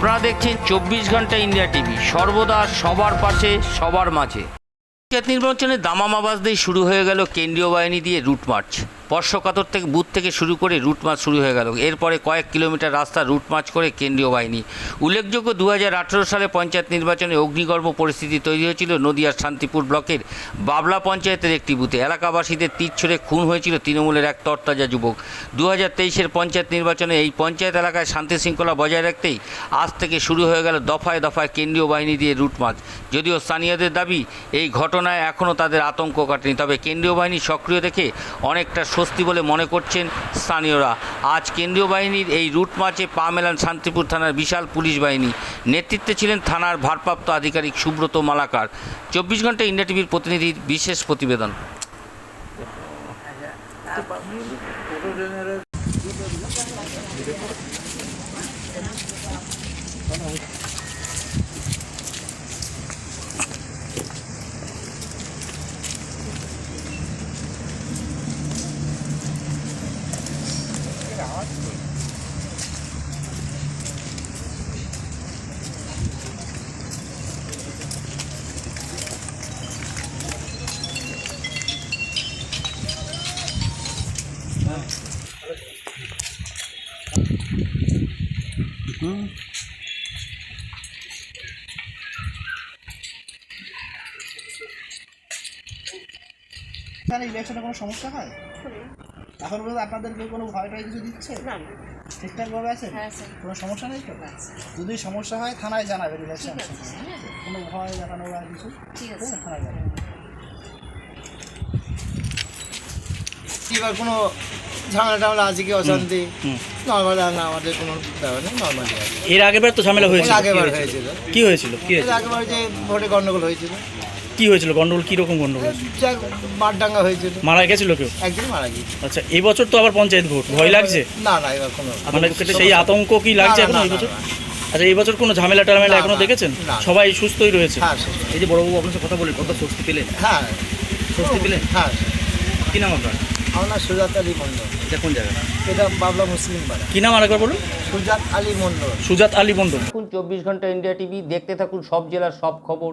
আপনারা দেখছেন চব্বিশ ঘণ্টা ইন্ডিয়া টিভি। সর্বদা সবার পাশে, সবার মাঝে। পঞ্চায়েত নির্বাচনে দামামা বাজতেই শুরু হয়ে গেল কেন্দ্রীয় বাহিনী দিয়ে রুট মার্চ। বর্ষকাতর থেকে বুথ থেকে শুরু করে রুট মার্চ শুরু হয়ে গেল। এরপরে কয়েক কিলোমিটার রাস্তা রুট মার্চ করে কেন্দ্রীয় বাহিনী। উল্লেখযোগ্য দু হাজার আঠেরো সালে পঞ্চায়েত নির্বাচনে অগ্নিগর্ভ পরিস্থিতি তৈরি হয়েছিল। নদিয়ার শান্তিপুর ব্লকের বাবলা পঞ্চায়েতের একটি বুথে। এলাকাবাসীদের তীর ছড়ে খুন হয়েছিল তৃণমূলের এক তরতাজা যুবক। দু হাজার পঞ্চায়েত নির্বাচনে এই পঞ্চায়েত এলাকায় শান্তি শৃঙ্খলা বজায় রাখতেই আজ থেকে শুরু হয়ে গেল দফায় দফায় কেন্দ্রীয় বাহিনী দিয়ে রুট মার্চ যদিও স্থানীয়দের দাবি, এই ঘটনায় এখনও তাদের আতঙ্ক কাটেনি। তবে কেন্দ্রীয় বাহিনী সক্রিয় দেখে অনেকটা স্বস্তি বলে মনে করছেন স্থানীয়রা। আজ কেন্দ্রীয় বাহিনীর এই রুট মার্চে পা মেলান শান্তিপুর থানার বিশাল পুলিশ বাহিনী। নেতৃত্বে ছিলেন থানার ভারপ্রাপ্ত আধিকারিক সুব্রত মালাকার। চব্বিশ ঘণ্টা ইন্ডিয়া টিভির প্রতিনিধির বিশেষ প্রতিবেদন। ইলেকশনে কোনো সমস্যা হয়? এখন পর্যন্ত আপনাদের কেউ কোনো ভয় টয় কিছু দিচ্ছে? না। ঠিকঠাকভাবে আছে? হ্যাঁ কোনো সমস্যা নেই তো? যদি সমস্যা হয় থানায় জানাবেন ইলেকশন ঠিক আছে হ্যাঁ। কোনো ভয় দেখানো বা কিছু? ঠিক আছে। হ্যাঁ, থানায় জানাবেন। এবার কোনো ঝামেলা টামেলা আছে কি? অশান্তি? নর্মাল না আমাদের কোনো ব্যাপার নেই নর্মালি এর আগেবার তো ঝামেলা হয়েছিল। এর আগেবার কি হয়েছিল? কি হয়েছিল? কি এর হয়েছিল? আগেবার যে ভোটে গন্ডগোল হয়েছিল। কি হয়েছিল? গন্ডগোল কি রকম গন্ডগোল মারডাঙ্গা হয়েছিল। মারা গেছিল কেউ? একদিন মারা গিয়েছে। আচ্ছা এই বছর তো আবার পঞ্চায়েত ভোট। ভয় লাগছে? না না এবার কোনো মানে সেই আতঙ্ক কি লাগছে এখন এই বছর আচ্ছা এই বছর কোনো ঝামেলা টামেলা এখনও দেখেছেন? সবাই সুস্থই রয়েছে? হ্যাঁ এই যে বড়বাবু আপনার সাথে কথা বলে কত স্বস্তি পেলেন হ্যাঁ। স্বস্তি পেলেন হ্যাঁ। কি নাম আপনার? আমার নাম সুজাত আলী মন্ডল এটা কোন জায়গা? এটা বাবলা মুসলিম পাড়া। কি নাম আরেকবার বলুন? সুজাত আলী মন্ডল সুজাত আলী মন্ডল চব্বিশ ঘণ্টা ইন্ডিয়া টিভি দেখতে থাকুন সব জেলার সব খবর।